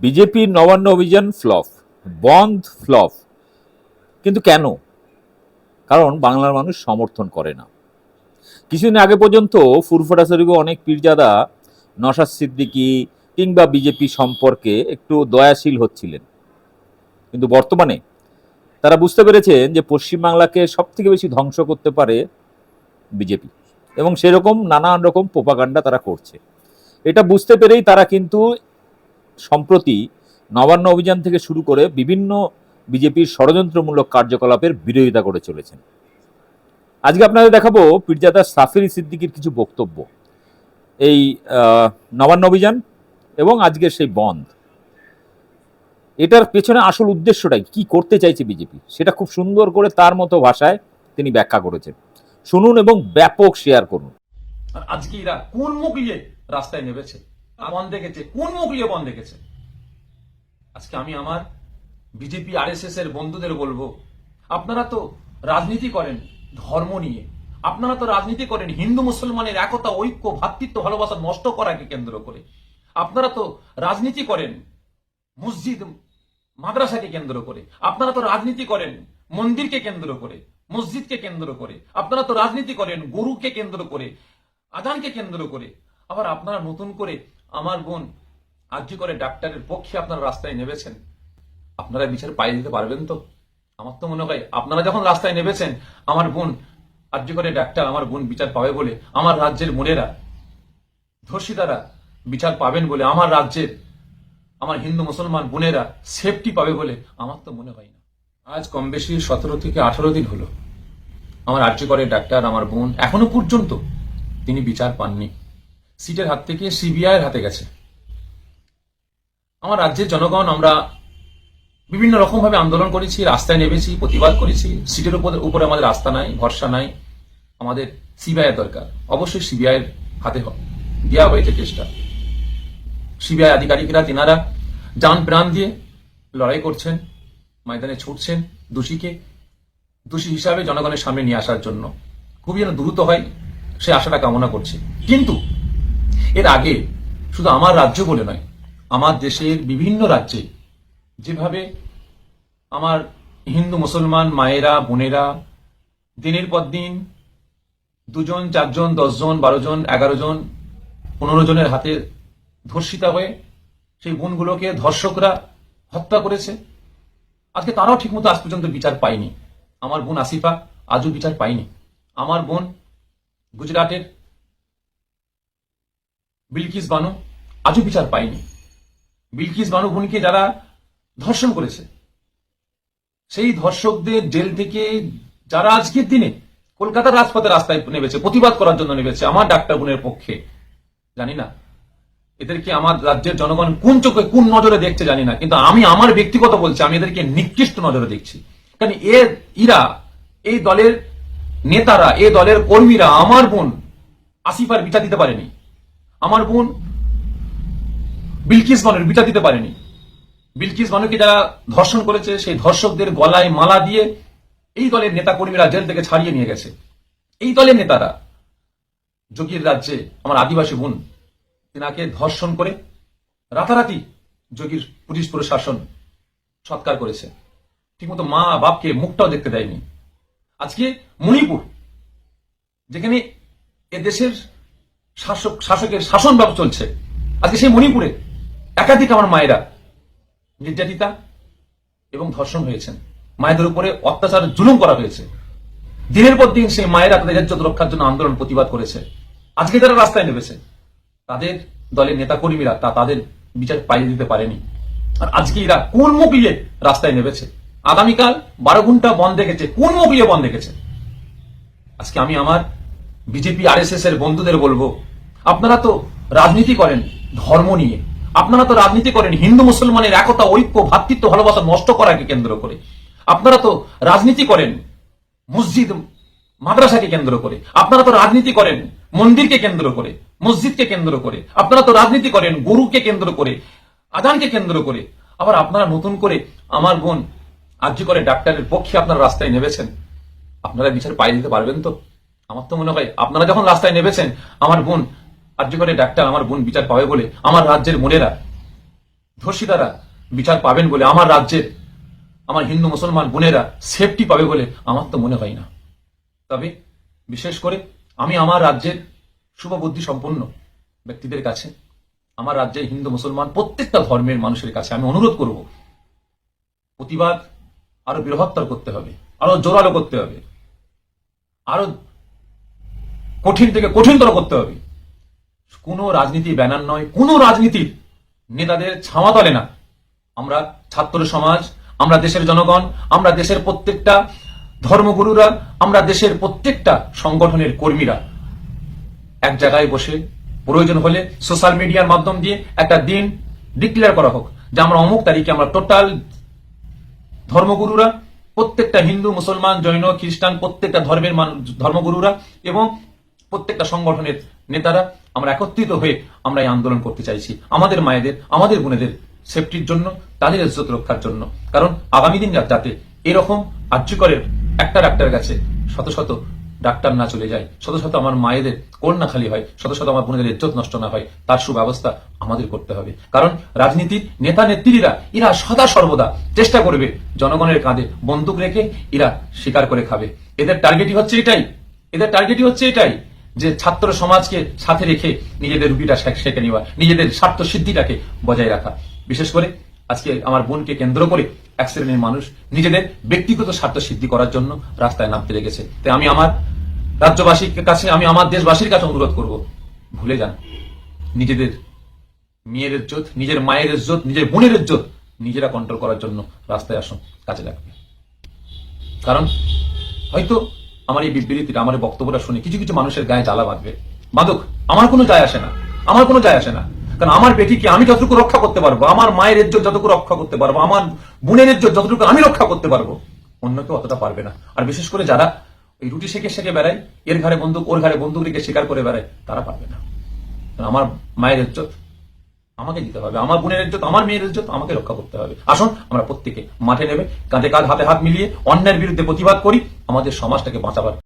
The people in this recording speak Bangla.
বিজেপির নবান্ন অভিযান ফ্লপ, বন্ধ ফ্লপ। কিন্তু কেন? কারণ বাংলার মানুষ সমর্থন করে না। কিছুদিন আগে পর্যন্ত ফুরফুরা শরীফে অনেক পীরজাদা নসাদ সিদ্দিকী কিংবা বিজেপি সম্পর্কে একটু দয়াশীল হচ্ছিলেন। কিন্তু বর্তমানে তারা বুঝতে পেরেছেন যে পশ্চিমবাংলাকে সব থেকে বেশি ধ্বংস করতে পারে বিজেপি। এবং সেরকম নানান রকম পোপাগান্ডা তারা করছে। এটা বুঝতে পেরেই তারা কিন্তু সম্প্রতি নবান্ন অভিযান থেকে শুরু করে বিভিন্ন বিজেপির ষড়যন্ত্রমূলক কার্যকলাপের বিরোধিতা করে চলেছেন। আজকে আপনাদের দেখাবো পীরজাদা সাফিরি সিদ্দিকির কিছু বক্তব্য। এই নবান্ন অভিযান এবং আজকের সেই বন্ধ। এটার পেছনে আসল উদ্দেশ্যটাই কি করতে চাইছে বিজেপি? সেটা খুব সুন্দর করে তার মতো ভাষায় তিনি ব্যাখ্যা করেছেন। শুনুন এবং ব্যাপক শেয়ার করুন। আজকে এরা কোন মুখ নিয়ে রাস্তায় নেমেছে? বন দেখেছে। কোন মুখ নিয়ে বন দেখেছে? আজকে আমি আমার বিজেপি আরএসএস এর বন্ধুদের বলব, আপনারা তো রাজনীতি করেন ধর্ম নিয়ে। আপনারা তো রাজনীতি করেন হিন্দু মুসলমানের একতা, ঐক্য ভ্রাতৃত্ব ভালোবাসা নষ্ট করাকে কেন্দ্র করে। আপনারা তো রাজনীতি করেন মসজিদ, মাদ্রাসাকে কেন্দ্র করে। আপনারা তো রাজনীতি করেন মন্দিরকে কেন্দ্র করে, মসজিদকে কেন্দ্র করে। আপনারা তো রাজনীতি করেন গরুকে কেন্দ্র করে আজানকে কেন্দ্র করে। আবার আপনারা নতুন করে আমার বোন আর্জি করে ডাক্তারের পক্ষে আপনারা রাস্তায় নেমেছেন। আপনারা বিচার পাইয়ে দিতে পারবেন তো? আমার তো মনে হয় আপনারা যখন রাস্তায় নেমেছেন, আমার বোন আর্য করে ডাক্তার আমার বোন বিচার পাবে বলে আমার রাজ্যের বোনেরা ধর্ষিতারা বিচার পাবেন বলে আমার রাজ্যের, আমার হিন্দু মুসলমান বোনেরা সেফটি পাবে বলে আমার তো মনে হয় না। আজ কম বেশি সতেরো থেকে আঠারো দিন হলো। আমার আর্য করে ডাক্তার, আমার বোন এখনও পর্যন্ত তিনি বিচার পাননি। সিটের হাত থেকে সিবিআই এর হাতে গেছে। আমার রাজ্যের জনগণ, আমরা বিভিন্ন রকম ভাবে আন্দোলন করেছি, রাস্তায় নেমেছি, প্রতিবাদ করেছি। সিটের উপর, উপরে আমাদের রাস্তা নাই, ভরসা নাই, আমাদের সিবিআই এর দরকার। অবশ্যই সিবিআই এর হাতে দেওয়া হয়েছে চেষ্টা। সিবিআই আধিকারিকরা, তিনারা যান প্রাণ দিয়ে লড়াই করছেন, ময়দানে ছুটছেন দোষীকে, দোষী হিসাবে জনগণের সামনে নিয়ে আসার জন্য। খুবই যেন দ্রুত হয় সে আশাটা কামনা করছে। কিন্তু এর আগে শুধু আমার রাজ্য বলে নয়, আমার দেশের বিভিন্ন রাজ্যে যেভাবে আমার হিন্দু, মুসলমান মায়েরা, বোনেরা দিনের পর দিন দুজন, চারজন, দশজন বারো জন এগারো জন পনেরো জনের হাতে ধর্ষিতা হয়ে সেই বোনগুলোকে ধর্ষকরা হত্যা করেছে। আজকে তারাও ঠিকমতো আজ পর্যন্ত বিচার পায়নি। আমার বোন আসিফা আজও বিচার পায়নি। আমার বোন গুজরাটের বিলকিস বানু আজও বিচার পায়নি। বিলকিস বানু বোনকে যারা ধর্ষণ করেছে, সেই ধর্ষকদের জেল থেকে যারা আজকের দিনে কলকাতার রাজপথে রাস্তায় নেমেছে, প্রতিবাদ করার জন্য নেমেছে, আমার ডাক্তার বোনের পক্ষে, জানি না। এদেরকে আমার রাজ্যের জনগণ কোন চোখে কোন নজরে দেখছে জানি না, কিন্তু আমি আমার ব্যক্তিগত বলছি, আমি এদেরকে নিকৃষ্ট নজরে দেখছি। কারণ এ ইরা এই দলের নেতারা এ দলের কর্মীরা আমার বোন আসিফার বিচার দিতে পারেনি। আমার বোন বিলকিস বানুর বিচার দিতে পারেনি। বিলকিস বানুকে যারা ধর্ষণ করেছে, সেই ধর্ষকদের গলায় মালা দিয়ে এই দলের নেতা কর্মীরা জেল থেকে ছাড়িয়ে নিয়ে গেছে। এই দলের নেতারা যোগীর রাজ্যে আমার আদিবাসী বোন, তেনাকে ধর্ষণ করে রাতারাতি যোগীর পুলিশ প্রশাসন সৎকার করেছে। ঠিকমতো মা বাপকে মুখটাও দেখতে দেয়নি। আজকে মণিপুর, যেখানে এ দেশের শাসক, শাসকের শাসন ভাব চলছে। আজকে সেই মণিপুরে একাধিক আমার মায়েরা নির্যাতিতা এবং ধর্ষণ হয়েছেন। মায়েদের উপরে অত্যাচার জুলুম করা হয়েছে। দিনের পর দিন সেই মায়েরা তাদের ইজ্জত রক্ষার জন্য আন্দোলন প্রতিবাদ করেছে। আজকে তারা রাস্তায় নেমেছে। তাদের দলের নেতা কর্মীরা তা তাদের বিচার পাইয়ে দিতে পারেনি। আর আজকে এরা কোন মুখ নিয়ে রাস্তায় নেমেছে? আগামীকাল বারো ঘণ্টা বন্ধ দেখেছে কোন মুখ নিয়ে বন্ধ দেখেছে আজকে আমি আমার বিজেপি, আরএসএস এর বন্ধুদের বলব আপনারা তো রাজনীতি করেন ধর্ম নিয়ে। আপনারা তো রাজনীতি করেন হিন্দু, মুসলমানের একতা, ঐক্য ভ্রাতৃত্ব ভালোবাসা নষ্ট করাকে কেন্দ্র করে। আপনারা তো রাজনীতি করেন মসজিদ, মাদ্রাসাকে কেন্দ্র করে। আপনারা তো রাজনীতি করেন মন্দিরকে কেন্দ্র করে, মসজিদকে কেন্দ্র করে। আপনারা তো রাজনীতি করেন গরুকে কেন্দ্র করে আজানকে কেন্দ্র করে। আবার আপনারা নতুন করে আমার বোন আর্য করে ডাক্তারের পক্ষে আপনারা রাস্তায় নেমেছেন। আপনারা বিচার পাইয়ে দিতে পারবেন তো? আমার তো মনে হয় আপনারা যখন রাস্তায় নেমেছেন, আমার বোন আর্য করে ডাক্তার আমার বোন বিচার পাবে বলে আমার রাজ্যের বোনেরা ধর্ষিতারা বিচার পাবেন বলে আমার রাজ্যের, আমার হিন্দু মুসলমান বোনেরা সেফটি পাবে বলে আমার তো মনে হয় না। তবে বিশেষ করে আমি আমার রাজ্যের শুভবুদ্ধি সম্পন্ন ব্যক্তিদের কাছে, আমার রাজ্যের হিন্দু মুসলমান প্রত্যেকটা ধর্মের মানুষের কাছে আমি অনুরোধ করব, প্রতিবাদ আরও বৃহত্তর করতে হবে, আরও জোরালো করতে হবে, আরও কঠিন থেকে কঠিনতর করতে হবে। কোনো রাজনীতি ব্যানার নয়, কোনো রাজনীতির নেতাদের ছাওয়া তলে না। আমরা ছাত্র সমাজ, আমরা দেশের জনগণ, আমরা দেশের প্রত্যেকটা ধর্মগুরুরা, আমরা দেশের প্রত্যেকটা সংগঠনের কর্মীরা। এক জায়গায় বসে প্রয়োজন হলে সোশ্যাল মিডিয়ার মাধ্যম দিয়ে একটা দিন ডিক্লেয়ার করা হোক, যে আমরা অমুক তারিখে আমরা টোটাল ধর্মগুরুরা, প্রত্যেকটা হিন্দু, মুসলমান, জৈন, খ্রিস্টান, প্রত্যেকটা ধর্মের ধর্মগুরুরা এবং প্রত্যেকটা সংগঠনের নেতারা আমরা একত্রিত হয়ে আমরা এই আন্দোলন করতে চাইছি। আমাদের মায়েদের, আমাদের বোনেদের সেফটির জন্য, তাদের ইজ্জত রক্ষার জন্য। কারণ আগামী দিন যাতে এরকম আর্যকরের একটা ডাক্তারের কাছে শত শত ডাক্তার না চলে যায়, শত শত আমার মায়েদের না খালি হয়, শত শত আমার বোনেদের ইজ্জত নষ্ট না হয়, তার সুব্যবস্থা আমাদের করতে হবে। কারণ রাজনীতির নেতা নেত্রীরা, এরা সদা সর্বদা চেষ্টা করবে জনগণের কাঁধে বন্দুক রেখে এরা স্বীকার করে খাবে। এদের টার্গেটই হচ্ছে এটাই। এদের টার্গেটই হচ্ছে এটাই। যে ছাত্র সমাজকে সাথে রেখে নিজেদের শেখ- সেঁকে নেওয়া, নিজেদের স্বার্থ সিদ্ধিটাকে বজায় রাখা। বিশেষ করে আজকে আমার বোনকে কেন্দ্র করে এক শ্রেণির মানুষ নিজেদের ব্যক্তিগত স্বার্থ সিদ্ধি করার জন্য রাস্তায় নামতে লেগেছে। তাই আমি আমার রাজ্যবাসীর কাছে, আমি আমার দেশবাসীর কাছে অনুরোধ করব, ভুলে যান। নিজেদের মেয়ের ইজ্জত নিজের মায়ের ইজ্জত নিজের বোনের ইজ্জত নিজেরা কন্ট্রোল করার জন্য রাস্তায় আসুন, কাজে লাগবে। কারণ হয়তো আমার এই বিবৃতিটা, আমার বক্তব্যটা শুনে কিছু কিছু মানুষের গায়ে জ্বালা বাঁধবে। বাঁধুক আমার কোনো যায় আসে না। আমার কোনো যায় আসে না। কারণ আমার বেটিকে আমি যতটুকু রক্ষা করতে পারব, আমার মায়ের ইজ্জত যতটুকু রক্ষা করতে পারব, আমার বোনের ইজ্জত যতটুকু আমি রক্ষা করতে পারব, অন্য কেউ অতটা পারবে না। আর বিশেষ করে যারা ওই রুটি শেখে শেখে বেড়ায়, এর ঘরে বন্দুক, ওর ঘরে বন্দুক রেখে শিকার করে বেড়ায়, তারা পারবে না। আমার মায়ের ইজ্জত আমাকে দিতে হবে। আমার বোনের ইজ্জত, আমার মেয়ের ইজ্জত, আমাকে রক্ষা করতে হবে। আসুন, আমরা প্রত্যেকে মাঠে নেবে কাঁধে কাঁধ, হাতে হাত মিলিয়ে অন্যের বিরুদ্ধে প্রতিবাদ করি। আমাদের সমাজটাকে বাঁচাবার